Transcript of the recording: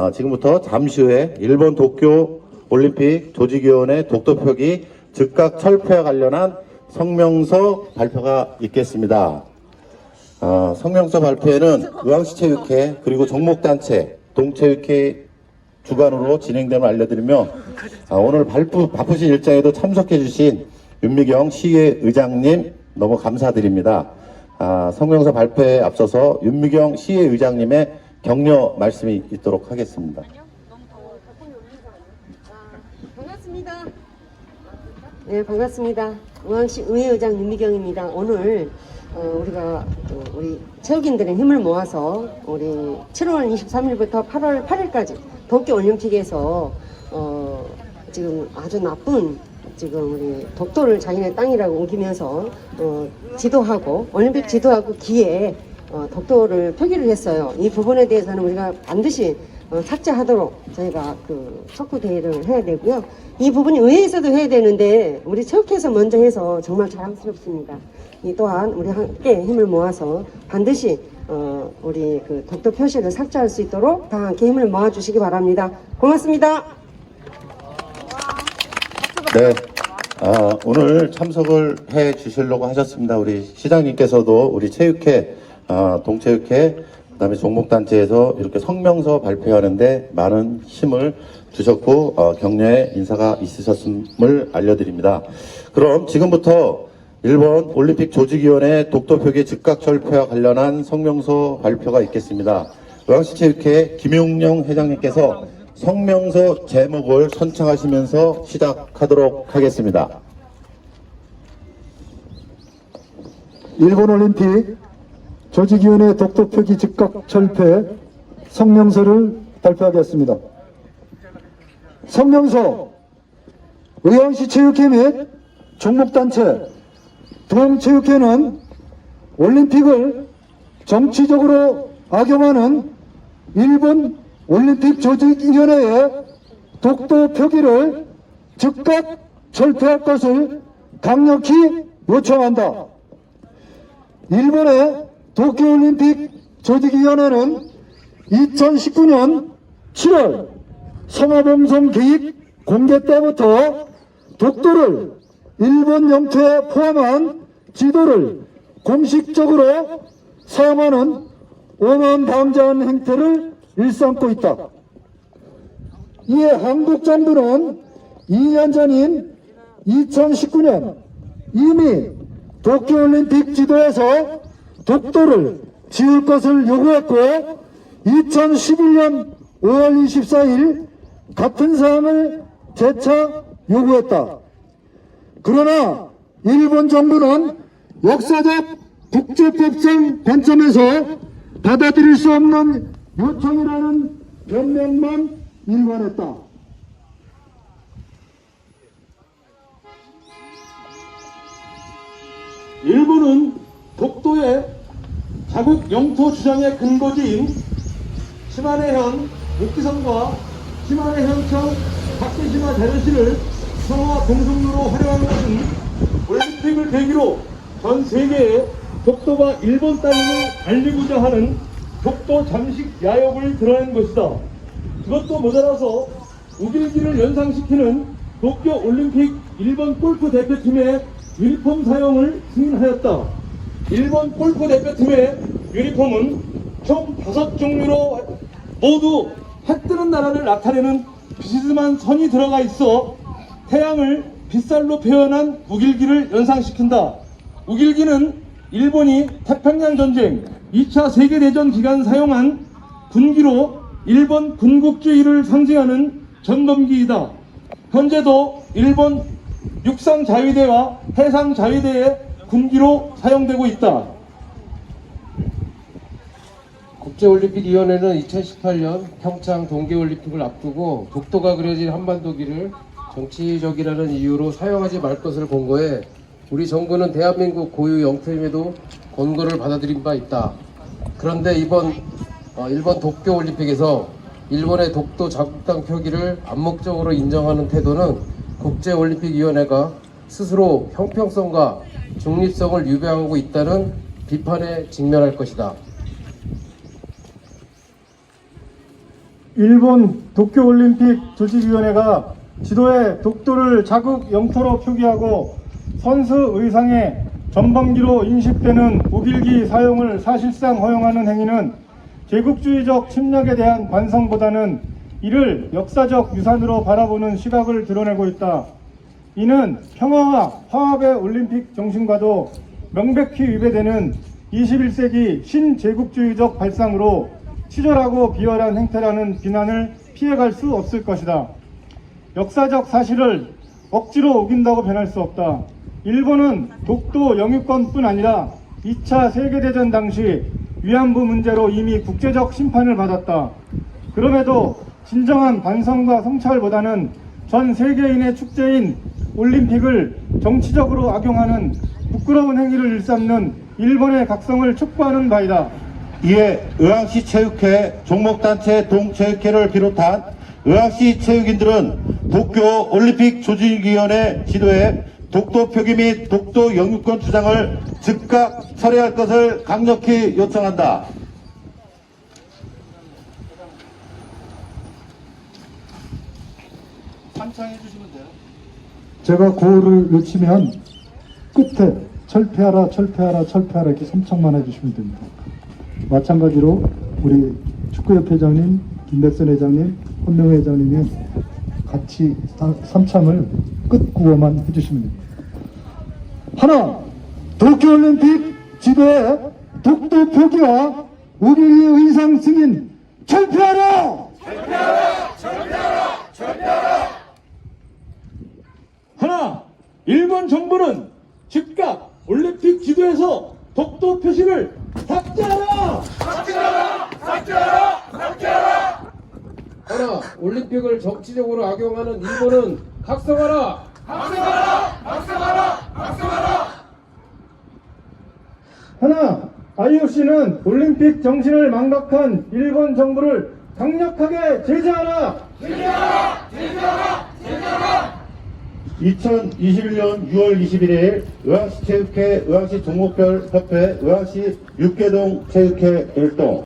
아, 지금부터 잠시 후에 일본 도쿄 올림픽 조직위원회 독도 표기 즉각 철폐와 관련한 성명서 발표가 있겠습니다. 아, 성명서 발표회는 의왕시체육회 그리고 종목단체 동체육회 주관으로 진행됨을 알려드리며 아, 오늘 발부, 바쁘신 일정에도 참석해 주신 윤미경 시의 의장님 너무 감사드립니다. 아, 성명서 발표에 앞서서 윤미경 시의 의장님의 격려 말씀이 있도록 하겠습니다. 반갑습니다. 네, 반갑습니다. 우왕시 의회의장 윤미경입니다. 오늘 어, 우리가 그 우리 체육인들의 힘을 모아서 우리 7월 23일부터 8월 8일까지 도쿄 올림픽에서 어, 지금 아주 나쁜 지금 우리 독도를 자기네 땅이라고 우기면서 어, 지도하고 올림픽 지도하고 기에 어, 독도를 표기를 했어요. 이 부분에 대해서는 우리가 반드시 어, 삭제하도록 저희가 그 촉구 대회를 해야 되고요. 이 부분이 의회에서도 해야 되는데 우리 체육회에서 먼저 해서 정말 자랑스럽습니다. 이 또한 우리 함께 힘을 모아서 반드시 어, 우리 그 독도 표시를 삭제할 수 있도록 다 함께 힘을 모아주시기 바랍니다. 고맙습니다. 네. 아, 오늘 참석을 해 주시려고 하셨습니다. 우리 시장님께서도 우리 체육회, 아, 동체육회, 그다음에 종목단체에서 이렇게 성명서 발표하는데 많은 힘을 주셨고 어, 격려의 인사가 있으셨음을 알려드립니다. 그럼 지금부터 일본 올림픽 조직위원회 독도표기 즉각 철폐와 관련한 성명서 발표가 있겠습니다. 의왕시체육회 김용영 회장님께서 성명서 제목을 선창하시면서 시작하도록 하겠습니다. 일본 올림픽 조직위원회 독도 표기 즉각 철폐 성명서를 발표하겠습니다. 성명서 의왕시 체육회 및 종목단체 동체육회는 올림픽을 정치적으로 악용하는 일본 올림픽 조직위원회의 독도 표기를 즉각 철폐할 것을 강력히 요청한다. 일본의 도쿄올림픽 조직위원회는 2019년 7월 성화봉송 계획 공개 때부터 독도를 일본 영토에 포함한 지도를 공식적으로 사용하는 오만 방자한 행태를 일삼고 있다. 이에 한국 정부는 2년 전인 2019년 이미 도쿄올림픽 지도에서 독도를 지울 것을 요구했고 2011년 5월 24일 같은 사항을 재차 요구했다. 그러나 일본 정부는 역사적 국제법상 관점에서 받아들일 수 없는 요청이라는 변명만 일관했다. 일본은 독도의 자국 영토 주장의 근거지인 시마네현 목기성과 시마네현청 박대시마 자료시를 성화 동성로로 활용한 것은 올림픽을 계기로 전 세계에 독도가 일본 땅임을 알리고자 하는 독도 잠식 야욕을 드러낸 것이다. 그것도 모자라서 우길기를 연상시키는 도쿄 올림픽 일본 골프 대표팀의 유니폼 사용을 승인하였다. 일본 골프 대표팀의 유니폼은 총 다섯 종류로 모두 해 뜨는 나라를 나타내는 비스듬한 선이 들어가 있어 태양을 빗살로 표현한 우길기를 연상시킨다. 우길기는 일본이 태평양 전쟁 2차 세계대전 기간 사용한 군기로 일본 군국주의를 상징하는 전범기이다. 현재도 일본 육상 자위대와 해상 자위대의 군기로 사용되고 있다. 국제올림픽위원회는 2018년 평창 동계올림픽을 앞두고 독도가 그려진 한반도기를 정치적이라는 이유로 사용하지 말 것을 권고해 우리 정부는 대한민국 고유 영토임에도 권고를 받아들인 바 있다. 그런데 이번 어, 일본 도쿄올림픽에서 일본의 독도 자국 땅 표기를 암묵적으로 인정하는 태도는 국제올림픽위원회가 스스로 형평성과 중립성을 유배하고 있다는 비판에 직면할 것이다. 일본 도쿄올림픽 조직위원회가 지도에 독도를 자국 영토로 표기하고 선수 의상에 전범기로 인식되는 우길기 사용을 사실상 허용하는 행위는 제국주의적 침략에 대한 반성보다는 이를 역사적 유산으로 바라보는 시각을 드러내고 있다. 이는 평화와 화합의 올림픽 정신과도 명백히 위배되는 21세기 신제국주의적 발상으로 치졸하고 비열한 행태라는 비난을 피해갈 수 없을 것이다. 역사적 사실을 억지로 우긴다고 변할 수 없다. 일본은 독도 영유권뿐 아니라 2차 세계대전 당시 위안부 문제로 이미 국제적 심판을 받았다. 그럼에도 진정한 반성과 성찰보다는 전 세계인의 축제인 올림픽을 정치적으로 악용하는 부끄러운 행위를 일삼는 일본의 각성을 촉구하는 바이다. 이에 의왕시 체육회 종목단체 동체육회를 비롯한 의왕시 체육인들은 도쿄 올림픽 조직위원회 지도에 독도 표기 및 독도 영유권 주장을 즉각 철회할 것을 강력히 요청한다. 참창해 주시면 돼요. 제가 구호를 외치면 끝에 철폐하라 철폐하라 철폐하라 이렇게 삼창만 해주시면 됩니다. 마찬가지로 우리 축구협 회장님, 김백선 회장님, 헌명 회장님이 같이 사- 삼창을 끝 구호만 해주시면 됩니다. 하나, 도쿄올림픽 지도에 독도 표기와 우리의 의상 승인 철폐하라! 하나, 일본 정부는 즉각 올림픽 지도에서 독도 표시를 삭제하라! 하나, 올림픽을 정치적으로 악용하는 일본은 각성하라! 하나, IOC는 올림픽 정신을 망각한 일본 정부를 강력하게 제재하라! 2021년 6월 21일 의왕시 체육회 의왕시 종목별 협회 의왕시 육계동 체육회 일동